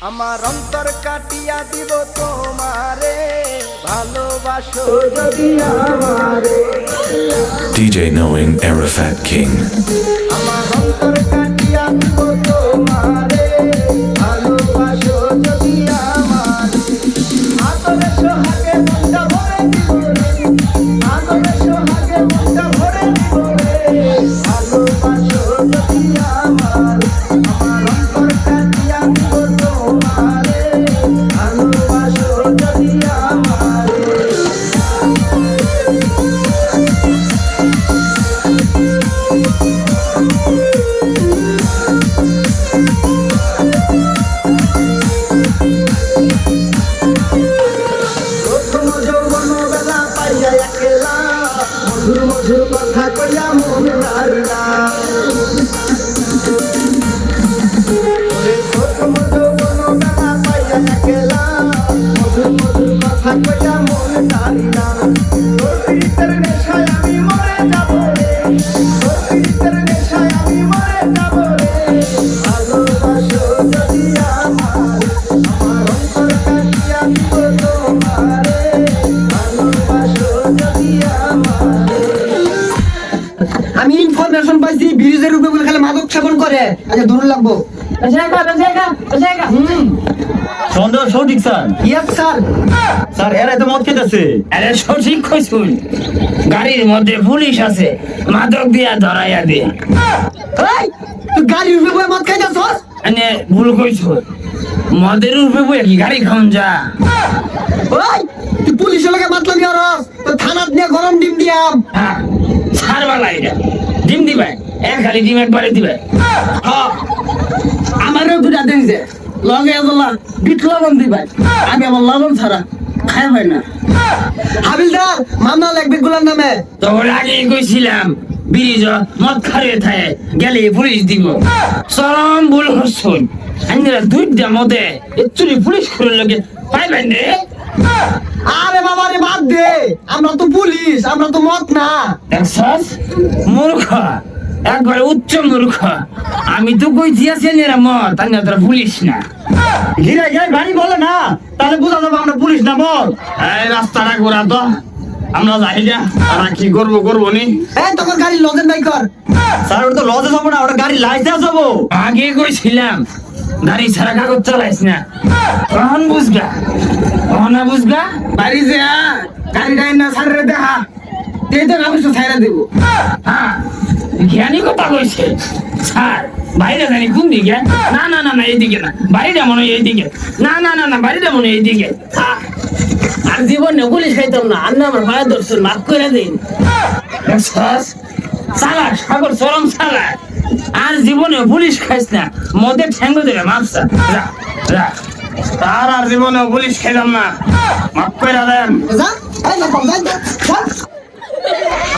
আমার অন্তর কাটিয়া দিব তোমারে ভালোবাসো যদি আমারে DJ Knowing Arafat King. আমার অন্তর কাটিয়া দিব মধুর কথা কইয়া মন নারলা প্রথম আমি ইনফরমেশন পাইছি ব্রিজের উপরে বলে খালি মাদক সেবন করে। আচ্ছা ধরুন লাগবো। সন্দেহ সঠিক স্যার। ইয়েস স্যার স্যার এরা তো মদ খেতেছে। আরে সঠিক কইছুন। গাড়ির মধ্যে পুলিশ আছে। মাদক দিয়া ধরাইয়া দে। এই তুই গাড়ির উপরে মদ খাইতেছস? মানে ভুল কইছুন। মদের উপরে বই কি গাড়ি খাওন যা। ওই তুই পুলিশের লগে মাতলামি করস। তো থানাত নিয়ে গরম ডিম দিয়াম। হ্যাঁ। সারবালা এটা। ডিম দিবে এক খালি ডিম একবারে দিবে। আমারও দুটা দিন যে লগে বললা বিট লবণ দিবা। আমি আমার লবণ ছাড়া খাই হয় না। হাবিলদার মামলা লাগবে গুলার নামে। তখন আগেই কইছিলাম ব্রিজ মদ খারে থাকে গেলে পুলিশ দিব। চরম ভুল হচ্ছুন আইনরা দুইটা মতে একচুয়ালি পুলিশ করে লোকে পাইবেন রে আরে আমরা তো পুলিশ আমরা তো মত না। দেখছস মূর্খ। একবারে উচ্চ মূর্খ। আমি তো কই দিয়েছি এরা মত আমি তোরা পুলিশ না। ঘিরে ঘিরে গাড়ি বলে না তাহলে বোঝা যাবে আমরা পুলিশ না বল এই রাস্তাটা ঘোরা তো আমরা যাই যা আর কি করব করব নি? এই তোর গাড়ি লজেন নাই কর। স্যার ওটা তো লজে যাব না ওটা গাড়ি লাইসেন্স যাব। আগে কইছিলাম গাড়ি ছাড়া কাগজ চালাইস না। কখন বুঝগা কখন না বুঝগা বাড়ি যা। গাড়ি ডাই না ছাড়রে দেখা। এই তো কাগজটা ছাইরা দেব। হ্যাঁ জ্ঞানী কথা কইছে। বাইরে জানি কোন দিকে? না না না না, এইদিকে না। বাড়িটা মনে হয় এইদিকে। না না না না, বাড়িটা মনে হয় এইদিকে। আর জীবনে পুলিশ খাইতাম না। আর আমার ভাড়া ধরছেন মাফ করে দিন? চালাক সাগর, চরম জীবনে পুলিশ খাইস না। মদের ঠ্যাঙ্গ দিলে মাপসা তার আর জীবনে পুলিশ খেলাম না। মাপ করে দেন।